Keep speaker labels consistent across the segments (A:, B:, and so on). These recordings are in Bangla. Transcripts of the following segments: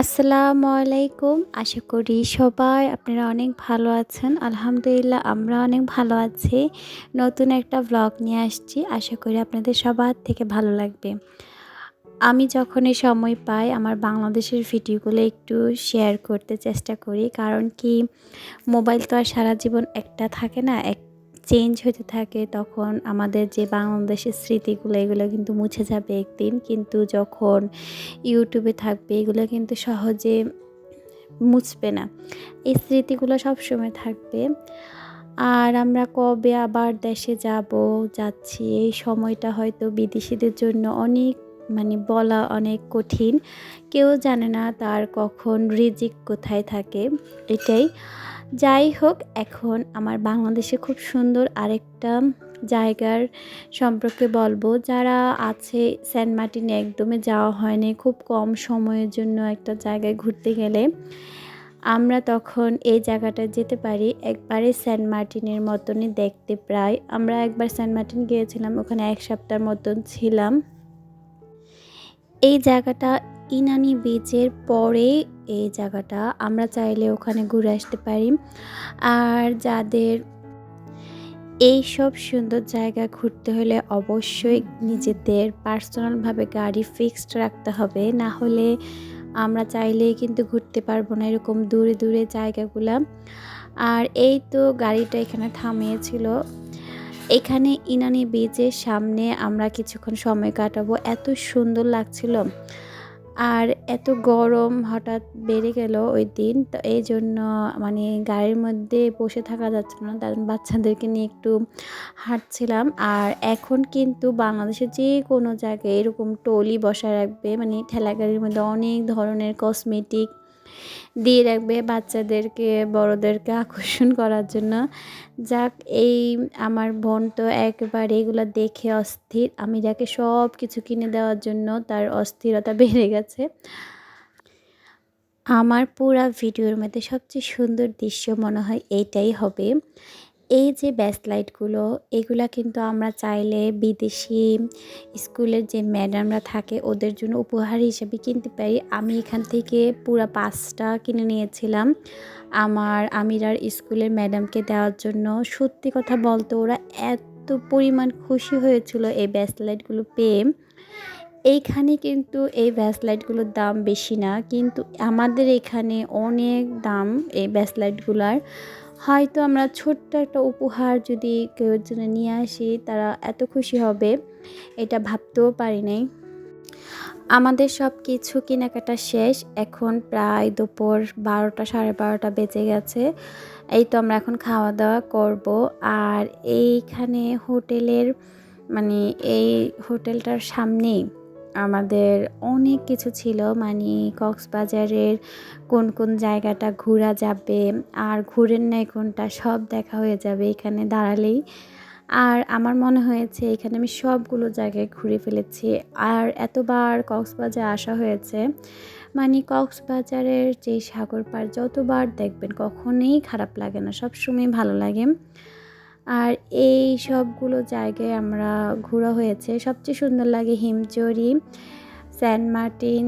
A: আসসালামু আলাইকুম আশা করি সবাই আপনারা অনেক ভালো আছেন। আলহামদুলিল্লাহ, আমরা অনেক ভালো আছি। নতুন একটা ব্লগ নিয়ে আসছি। আশা করি আপনাদের সবার থেকে ভালো লাগবে। আমি যখনই সময় পাই, আমার বাংলাদেশের ভিডিওগুলো একটু শেয়ার করতে চেষ্টা করি। কারণ কি মোবাইল তো আর সারা জীবন একটা থাকে না, এক চেঞ্জ হতে থাকে, তখন আমাদের যে বাংলাদেশের স্মৃতিগুলো, এগুলো কিন্তু মুছে যাবে একদিন। কিন্তু যখন ইউটিউবে থাকবে, এগুলো কিন্তু সহজে মুছবে না। এই স্মৃতিগুলো সবসময় থাকবে। আর আমরা কবে আবার দেশে যাব, যাচ্ছি, এই সময়টা হয়তো বিদেশিদের জন্য অনেক মানে বলা অনেক কঠিন। কেউ জানে না তার কখন রিজিক কোথায় থাকে, এটাই। যাই হোক, এখন আমার বাংলাদেশে খুব সুন্দর আরেকটা জায়গার সম্পর্কে বলব। যারা আছে সেন্ট মার্টিনে একদমই যাওয়া হয়নি, খুব কম সময়ের জন্য একটা জায়গায় ঘুরতে গেলে। আমরা তখন এই জায়গাটা যেতে পারি, একবারে সেন্ট মার্টিনের মতনই দেখতে প্রায়। আমরা একবার সেন্ট মার্টিন গিয়েছিলাম, ওখানে এক সপ্তাহের মতন ছিলাম। এই জায়গাটা ইনানি বিচের পরে এই জায়গাটা, আমরা চাইলে ওখানে ঘুরে আসতে পারি। আর যাদের এই সব সুন্দর জায়গা ঘুরতে হলে অবশ্যই নিজেদের পার্সোনালভাবে গাড়ি ফিক্সড রাখতে হবে। না হলে আমরা চাইলেই কিন্তু ঘুরতে পারব না এরকম দূরে দূরে জায়গাগুলা। আর এই তো গাড়িটা এখানে থামিয়েছিল। এখানে ইনানি বিচের সামনে আমরা কিছুক্ষণ সময় কাটাবো। এত সুন্দর লাগছিল। আর এত গরম হঠাৎ বেড়ে গেল ওই দিন, তো এই জন্য মানে গাড়ির মধ্যে বসে থাকা যাচ্ছে না, তার বাচ্চাদেরকে নিয়ে একটু হাঁটছিলাম। আর এখন কিন্তু বাংলাদেশে যে কোনো জায়গায় এরকম টলি বসা রাখবে মানে ঠেলা গাড়ির মধ্যে অনেক ধরনের কসমেটিক দিয়ে রাখবে বাচ্চাদেরকে, বড়দেরকে আকর্ষণ করার জন্য। যাক, এই আমার বোন তো একবার এগুলো দেখে অস্থির। আমি যাকে সব কিছু কিনে দেওয়ার জন্য তার অস্থিরতা বেড়ে গেছে। আমার পুরা ভিডিওর মধ্যে সবচেয়ে সুন্দর দৃশ্য মনে হয় এইটাই হবে। এই যে ব্যাসলাইটগুলো এগুলা কিন্তু আমরা চাইলে বিদেশি স্কুলের যে ম্যাডামরা থাকে ওদের জন্য উপহার হিসেবে কিনতে পারি। আমি এখান থেকে পুরো পাঁচটা কিনে নিয়েছিলাম। আমার আমিরার স্কুলের ম্যাডামকে দেওয়ার জন্য। সত্যি কথা বলতে ওরা এত পরিমাণ খুশি হয়েছিল এই ব্যাসলাইটগুলো পেয়ে। এইখানে কিন্তু এই ব্যাসলাইটগুলোর দাম বেশি না, কিন্তু আমাদের এখানে অনেক দাম এই ব্যাসলাইটগুলার হয়তো আমরা ছোট্ট একটা উপহার যদি কেউ জন্য নিয়ে আসি, তারা এত খুশি হবে, এটা ভাবতেও পারি নাই। আমাদের সব কিছু কেনাকাটা শেষ, এখন প্রায় দুপুর বারোটা, সাড়ে বারোটা বেজে গেছে। এই তো আমরা এখন খাওয়া দাওয়া করব। আর এইখানে হোটেলের মানে এই হোটেলটার সামনেই আমাদের অনেক কিছু ছিল। মানে কক্সবাজারের কোন কোন জায়গাটা ঘোরা যাবে আর ঘুরেন নাই কোনটা সব দেখা হয়ে যাবে এখানে দাঁড়ালেই। আর আমার মনে হয়েছে এখানে আমি সবগুলো জায়গায় ঘুরে ফেলেছি। আর এতবার কক্সবাজার আসা হয়েছে। মানে কক্সবাজারের যে সাগর পার যতবার দেখবেন কখনোই খারাপ লাগে না, সবসময় ভালো লাগে। আর এই সবগুলো জায়গায় আমরা ঘোরা হয়েছে। সবচেয়ে সুন্দর লাগে হিমচরি সেন্ট মার্টিন,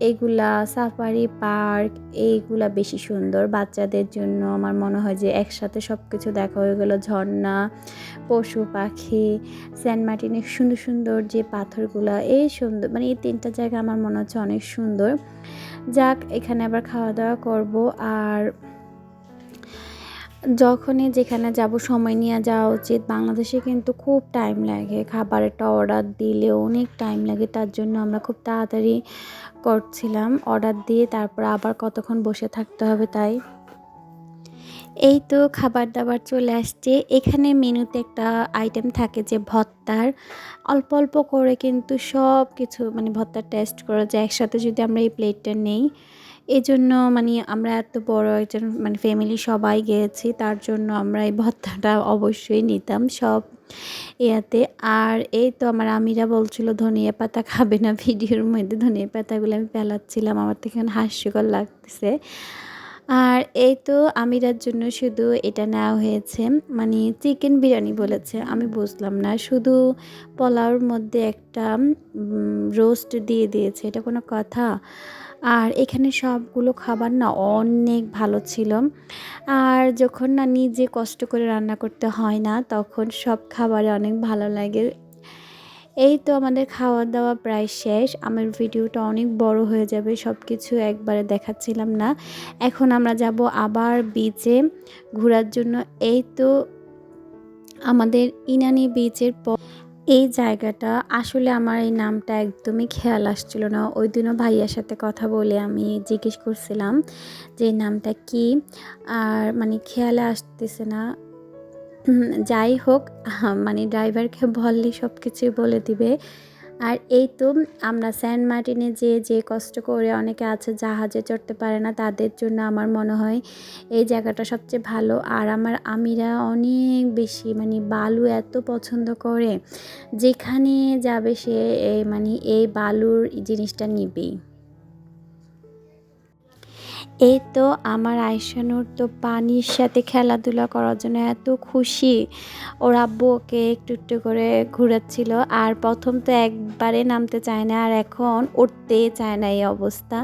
A: এগুলা সাফারি পার্ক, এইগুলা বেশি সুন্দর। বাচ্চাদের জন্য আমার মনে হয় যে একসাথে সব কিছু দেখা হয়ে গেলো। ঝর্ণা, পশু পাখি সেন্ট মার্টিনের সুন্দর সুন্দর যে পাথরগুলা, এই সুন্দর মানে এই তিনটা জায়গা আমার মনে হচ্ছে অনেক সুন্দর। যাক, এখানে আবার খাওয়া দাওয়া করব। আর যখনই যেখানে যাব, সময় নিয়ে যাওয়া উচিত। বাংলাদেশে কিন্তু খুব টাইম লাগে। খাবারেরটা অর্ডার দিলে অনেক টাইম লাগে। তার জন্য আমরা খুব তাড়াতাড়ি করছিলাম। অর্ডার দিয়ে তারপর আবার কতক্ষণ বসে থাকতে হবে তাই। এই তো খাবার দাবার চলে আসছে। এখানে মেনুতে একটা আইটেম থাকে যে ভত্তার। অল্প অল্প করে কিন্তু সব কিছু মানে ভত্তার টেস্ট করা যায়। একসাথে যদি আমরা এই প্লেটটা নেই এই জন্য মানে আমরা এত বড় একজন মানে ফ্যামিলি সবাই গিয়েছি, তার জন্য আমরা এই ভত্তাটা অবশ্যই নিতাম সব ইয়াতে। আর এই তো আমার আমিরা বলছিল, ধনিয়া পাতা খাবে না। ভিডিওর মধ্যে ধনিয়া পাতাগুলো আমি পেলাচ্ছিলাম আমার তো থেকে হাস্যকর লাগতেছে। আর এই তো আমিরার জন্য শুধু এটা নেওয়া হয়েছে মানে চিকেন বিরিয়ানি বলেছে, আমি বুঝলাম না। শুধু পোলাওর মধ্যে একটা রোস্ট দিয়ে দিয়েছে, এটা কোনো কথা? আর এখানে সবগুলো খাবার না অনেক ভালো ছিল। আর যখন না নিজে কষ্ট করে রান্না করতে হয় না, তখন সব খাবারে অনেক ভালো লাগে। এই তো আমাদের খাওয়া দাওয়া প্রায় শেষ। আমার ভিডিওটা অনেক বড় হয়ে যাবে সব কিছু একবারে দেখাচ্ছিলাম না। এখন আমরা যাব আবার বিচে ঘোরার জন্য। এই তো আমাদের ইনানি বিচের পর এই জায়গাটা আসলে আমার এই নামটা একদমই খেয়াল আসছিল না। ওই দিনও ভাইয়ার সাথে কথা বলে আমি জিজ্ঞেস করছিলাম যে নামটা কি, আর মানে খেয়ালে আসতেছে না। যাই হোক মানে ড্রাইভারকে বললে সব কিছুই বলে দিবে। আর এই তো আমরা স্যান্ড মার্টিনে যে যে কষ্ট করে অনেকে আছে জাহাজে চড়তে পারে না, তাদের জন্য আমার মনে হয় এই জায়গাটা সবচেয়ে ভালো। আর আমার আমিরা অনেক বেশি মানে বালু এত পছন্দ করে, যেখানে যাবে সে মানে এই বালুর জিনিসটা নিবেই। এই তো আমার আয়সানুর তো পানির সাথে খেলাধুলা করার জন্য এত খুশি। ওর আব্বু ওকে একটু একটু করে ঘুরাচ্ছিল আর প্রথম তো একবারে নামতে চায় না আর এখন উঠতে চায় না এই অবস্থা।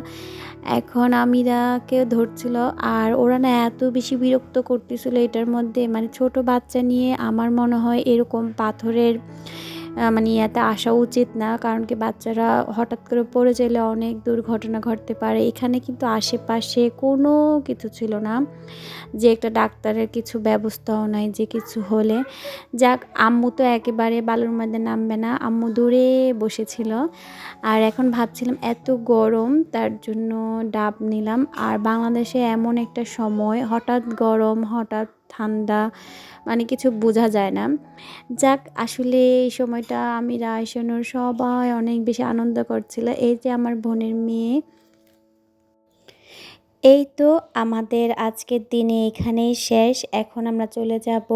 A: এখন আমিরাকে ধরছিল আর ওরা না এত বেশি বিরক্ত করতেছিল এটার মধ্যে। মানে ছোট বাচ্চা নিয়ে আমার মনে হয় এরকম পাথরের মানে ইয়াতে আসা উচিত না। কারণ কি বাচ্চারা হঠাৎ করে পড়ে গেলে অনেক দুর্ঘটনা ঘটতে পারে। এখানে কিন্তু আশেপাশে কোনো কিছু ছিল না যে একটা ডাক্তারের কিছু ব্যবস্থাও নাই, যে কিছু হলে। যাক, আম্মু তো একেবারে বালুর মধ্যে নামবে না। আম্মু দূরে বসেছিল। আর এখন ভাবছিলাম এত গরম, তার জন্য ডাব নিলাম। আর বাংলাদেশে এমন একটা সময়, হঠাৎ গরম, হঠাৎ ঠান্ডা মানে কিছু বোঝা যায় না। যাক, আসলে এই সময়টা আমি রায়সনুর সবাই অনেক বেশি আনন্দ করছিল। এই যে আমার বোনের মেয়ে, এই তো আমাদের আজকের দিনে এখানেই শেষ। এখন আমরা চলে যাব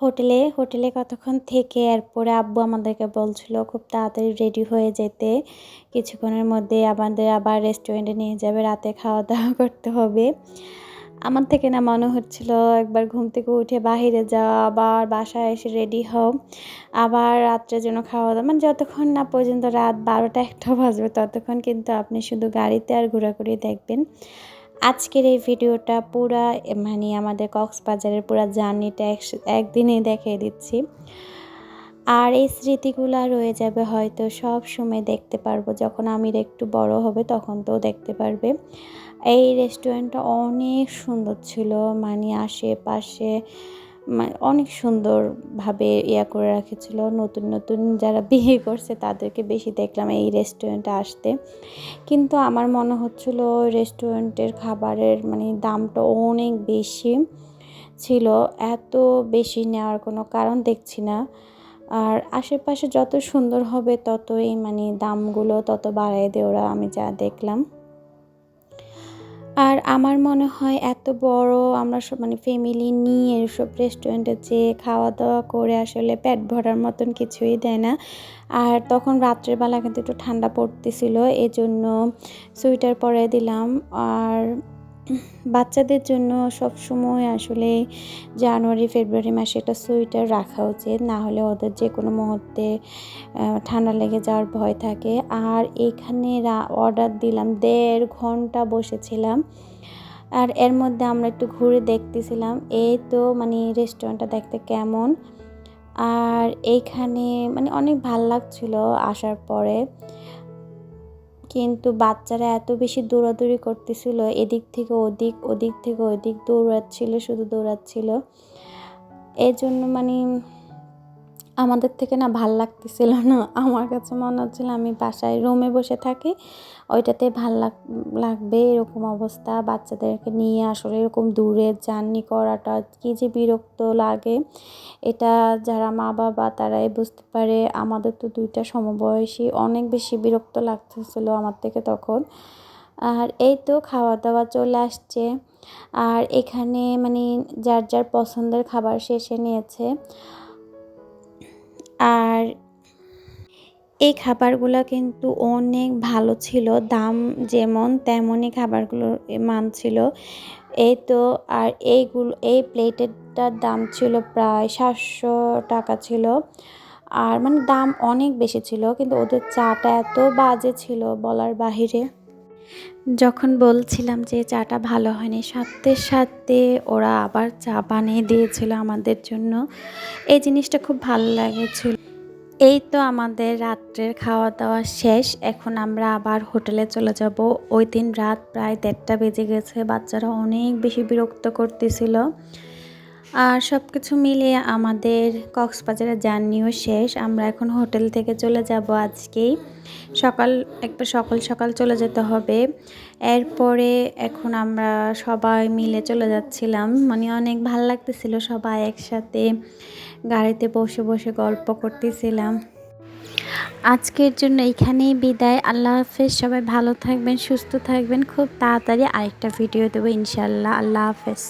A: হোটেলে। হোটেলে কতক্ষণ থেকে এরপরে আব্বু আমাদেরকে বলছিল খুব তাড়াতাড়ি রেডি হয়ে যেতে। কিছুক্ষণের মধ্যে আমাদের আবার রেস্টুরেন্টে নিয়ে যাবে। রাতে খাওয়া দাওয়া করতে হবে। আমার থেকে না মনে হচ্ছিল একবার ঘুম থেকে উঠে বাহিরে যাওয়া, আবার বাসায় এসে রেডি হও। আবার রাত্রে যেন খাওয়া দাওয়া মানে যতক্ষণ না পর্যন্ত রাত বারোটা একটা বাজবে, ততক্ষণ কিন্তু আপনি শুধু গাড়িতে আর ঘোরাঘুরি দেখবেন। আজকের এই ভিডিওটা পুরা মানে আমাদের কক্সবাজারের পুরা জার্নিটা একদিনে দেখিয়ে দিচ্ছি। আর এই স্মৃতিগুলো রয়ে যাবে হয়তো সব সময় দেখতে পারব। যখন আমির একটু বড় হবে তখন তো দেখতে পারবে। এই রেস্টুরেন্টটা অনেক সুন্দর ছিল। মানে আশেপাশে অনেক সুন্দরভাবে ইয়া করে রাখেছিল। নতুন নতুন যারা বিয়ে করছে তাদেরকে বেশি দেখলাম এই রেস্টুরেন্টে আসতে। কিন্তু আমার মনে হচ্ছিল রেস্টুরেন্টের খাবারের মানে দামটা অনেক বেশি ছিল। এত বেশি নেওয়ার কোনো কারণ দেখছি না। আর আশেপাশে যত সুন্দর হবে ততই মানে দামগুলো তত বাড়াই দেয় ওরা, আমি যা দেখলাম। আর আমার মনে হয় এত বড় আমরা সব মানে ফ্যামিলি নিয়ে সব রেস্টুরেন্টে যেয়ে খাওয়া দাওয়া করে আসলে পেট ভরার মতন কিছুই দেয় না। আর তখন রাত্রের বেলা কিন্তু একটু ঠান্ডা পড়তেছিল, এজন্য সোয়েটার পরে দিলাম। আর বাচ্চাদের জন্য সব সময় আসলে জানুয়ারি, ফেব্রুয়ারি মাসে একটা সোয়েটার রাখা উচিত। না হলে ওদের যে কোনো মুহূর্তে ঠান্ডা লেগে যাওয়ার ভয় থাকে। আর এখানে অর্ডার দিলাম, দেড় ঘণ্টা বসেছিলাম। আর এর মধ্যে আমরা একটু ঘুরে দেখতেছিলাম। এই তো মানে রেস্টুরেন্টটা দেখতে কেমন। আর এইখানে মানে অনেক ভালো লাগছিল আসার পরে। কিন্তু বাচ্চারা এত বেশি দৌড়াদৌড়ি করতেছিল, এদিক থেকে ওদিক ওদিক থেকে ওদিক, দৌড়াচ্ছিল, শুধু দৌড়াচ্ছিল। এই জন্য মানে আমাদের থেকে না ভালো লাগতেছিল না। আমার কাছে মনে হচ্ছিল আমি বাসায় রুমে বসে থাকি, ওইটাতে ভালো লাগবে এরকম অবস্থা। বাচ্চাদেরকে নিয়ে আসলে এরকম দূরে জার্নি করাটা কী যে বিরক্ত লাগে। এটা যারা মা বাবা তারাই বুঝতে পারে। আমাদের তো দুইটা সমবয়সী, অনেক বেশি বিরক্ত লাগতেছিল আমার থেকে তখন। আর এই তো খাওয়া দাওয়া চলে আসছে। আর এখানে মানে যার যার পছন্দের খাবার শেষে নিয়েছে। আর এই খাবারগুলো কিন্তু অনেক ভালো ছিল, দাম যেমন তেমনই খাবারগুলোর মান ছিল। এই তো, আর এইগুলো, এই প্লেটেরটার দাম ছিল প্রায় সাতশো টাকা ছিল। আর মানে দাম অনেক বেশি ছিল, কিন্তু ওদের চাটা এত বাজে ছিল বলার বাহিরে। যখন বলছিলাম যে চাটা ভালো হয়নি, সাথে সাথে ওরা আবার চা বানিয়ে দিয়েছিল আমাদের জন্য। এই জিনিসটা খুব ভালো লাগেছিল। এই তো আমাদের রাত্রের খাওয়া দাওয়া শেষ। এখন আমরা আবার হোটেলে চলে যাব। ওই দিন রাত প্রায় দেড়টা বেজে গেছে। বাচ্চারা অনেক বেশি বিরক্ত করতেছিল। আর সব কিছু মিলিয়ে আমাদের কক্সবাজারের জার্নিও শেষ। আমরা এখন হোটেল থেকে চলে যাব আজকেই। সকাল একবার সকাল সকাল চলে যেতে হবে। এরপরে এখন আমরা সবাই মিলে চলে যাচ্ছিলাম। মানে অনেক ভালো লাগতেছিল সবাই একসাথে গাড়িতে বসে বসে গল্প করতেছিলাম। আজকের জন্য এইখানেই বিদায়। আল্লাহ হাফেজ। সবাই ভালো থাকবেন, সুস্থ থাকবেন। খুব তাড়াতাড়ি আরেকটা ভিডিও দেবো ইনশাল্লাহ আল্লাহ হাফেজ।